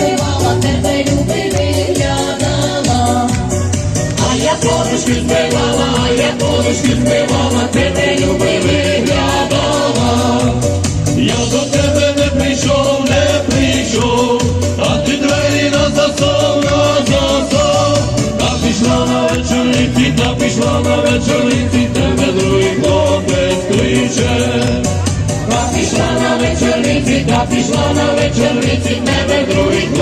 відбивала, тебе люби виглядала, а я поруч відбивала, я поруч відбивала, тебе люби виглядала, я до тебе не прийшов, не прийшов, а ти двері на засов, та пішла на вечорниці, та пішла на вечорниці. йшла на вечорниці, тебе другий.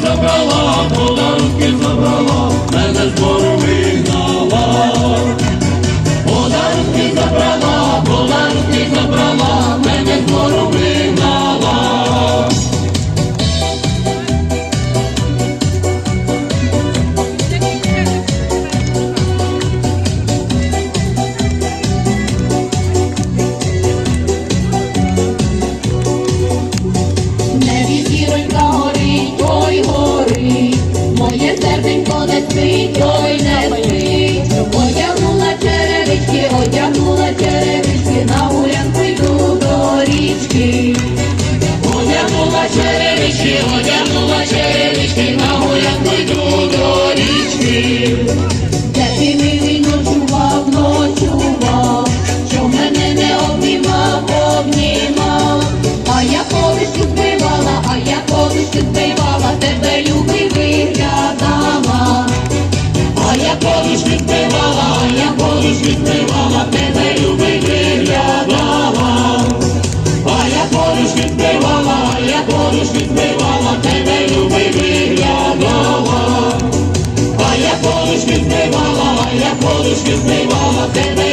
забрала вода. одягнула черевички, одягнула черевички, на гулянку йду до річки. Ніжні дні мого тебе